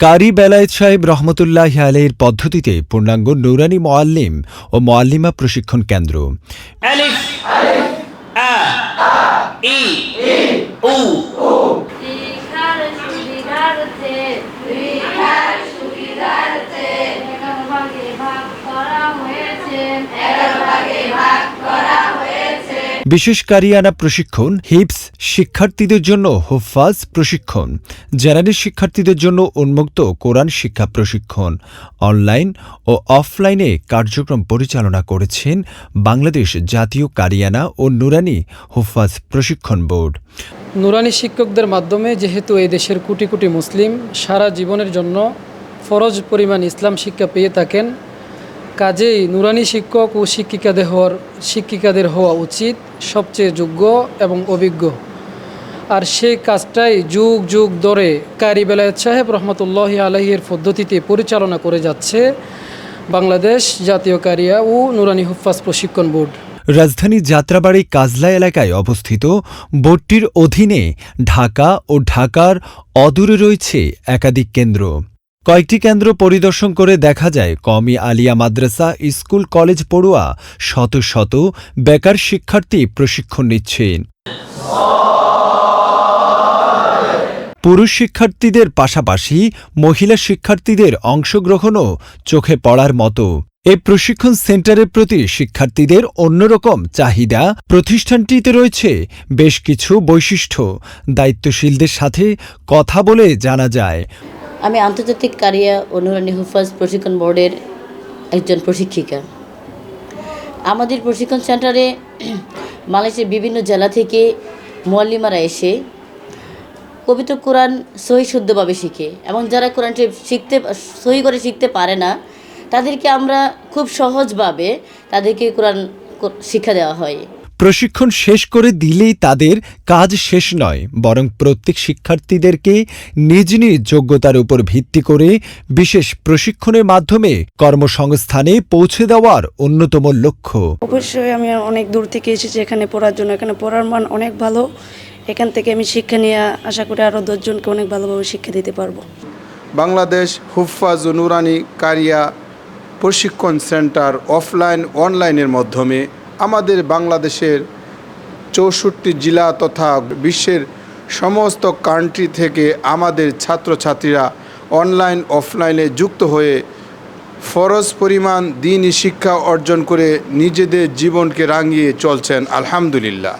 কারি বেলায়েত সাহেব রহমতুল্লাহ হিয়ালের পদ্ধতিতে পূর্ণাঙ্গ নৌরানি মোয়াল্লিম ও মোয়াল্লিমা প্রশিক্ষণ কেন্দ্র। আ, ই বিশেষ কারিয়ানা প্রশিক্ষণ, হিপস শিক্ষার্থীদের জন্য হুফাজ প্রশিক্ষণ, জেনারেল শিক্ষার্থীদের জন্য উন্মুক্ত কোরআন শিক্ষা প্রশিক্ষণ, অনলাইন ও অফলাইনে কার্যক্রম পরিচালনা করেছেন বাংলাদেশ জাতীয় কারিয়ানা ও নুরানি হুফাজ প্রশিক্ষণ বোর্ড। নুরানি শিক্ষকদের মাধ্যমে যেহেতু এই দেশের কোটি কোটি মুসলিম সারা জীবনের জন্য ফরজ পরিমাণ ইসলাম শিক্ষা পেয়ে থাকেন কাজেই নুরানি শিক্ষক ও শিক্ষিকাদের হওয়ার শিক্ষিকাদের হওয়া উচিত, সবচেয়ে যোগ্য এবং অভিজ্ঞ। আর সেই কাজটাই যুগ যুগ ধরে কারি বেলায়েত সাহেব রহমতুল্লাহ আলহির পদ্ধতিতে পরিচালনা করে যাচ্ছে বাংলাদেশ জাতীয় কারিয়া ও নুরানি হুফাজ প্রশিক্ষণ বোর্ড। রাজধানী যাত্রাবাড়ি কাজলা এলাকায় অবস্থিত বোর্ডটির অধীনে ঢাকা ও ঢাকার অদূরে রয়েছে একাধিক কেন্দ্র। কয়েকটি কেন্দ্র পরিদর্শন করে দেখা যায়, কমি আলিয়া মাদ্রাসা, স্কুল, কলেজ পড়ুয়া শত শত বেকার শিক্ষার্থী প্রশিক্ষণ নিচ্ছেন। পুরুষ শিক্ষার্থীদের পাশাপাশি মহিলা শিক্ষার্থীদের অংশগ্রহণও চোখে পড়ার মতো। এই প্রশিক্ষণ সেন্টারের প্রতি শিক্ষার্থীদের অন্যরকম চাহিদা প্রতিষ্ঠানটিতে রয়েছে বেশ কিছু বৈশিষ্ট্য। দায়িত্বশীলদের সাথে কথা বলে জানা যায় আমি আন্তর্জাতিক কারিয়া অনুরানী হুফাজ প্রশিক্ষণ বোর্ডের একজন প্রশিক্ষিকা। আমাদের প্রশিক্ষণ সেন্টারে বাংলাদেশের বিভিন্ন জেলা থেকে মোয়াল্লিমারা এসে পবিত্র কোরআন সহি শুদ্ধভাবে শিখে এবং যারা কোরআনটি শিখতে, সহি করে শিখতে পারে না, তাদেরকে আমরা খুব সহজভাবে তাদেরকে কোরআন শিক্ষা দেওয়া হয়। প্রশিক্ষণ শেষ করে দিলেই তাদের কাজ শেষ নয় বরং প্রত্যেক শিক্ষার্থীদেরকে নিজ নিজ যোগ্যতার উপর ভিত্তি করে বিশেষ প্রশিক্ষণের মাধ্যমে কর্মসংস্থানে পৌঁছে দেওয়ার অন্যতম লক্ষ্য। অবশ্যই আমি অনেক দূর থেকে এসেছি এখানে পড়ার জন্য। এখানে পড়ার মান অনেক ভালো। এখান থেকে আমি শিক্ষা নিয়ে আশা করি আরও দশজনকে অনেক ভালোভাবে শিক্ষা দিতে পারব। বাংলাদেশ হুফাজ নুরানি কারিয়া প্রশিক্ষণ সেন্টার অফলাইন অনলাইনের মাধ্যমে আমাদের বাংলাদেশের চৌষট্টি জেলা তথা বিশ্বের সমস্ত কান্ট্রি থেকে আমাদের ছাত্রছাত্রীরা অনলাইন অফলাইনে যুক্ত হয়ে ফরজ পরিমাণ দিনই শিক্ষা অর্জন করে নিজেদের জীবনকে রাঙিয়ে চলছেন, আলহামদুলিল্লাহ।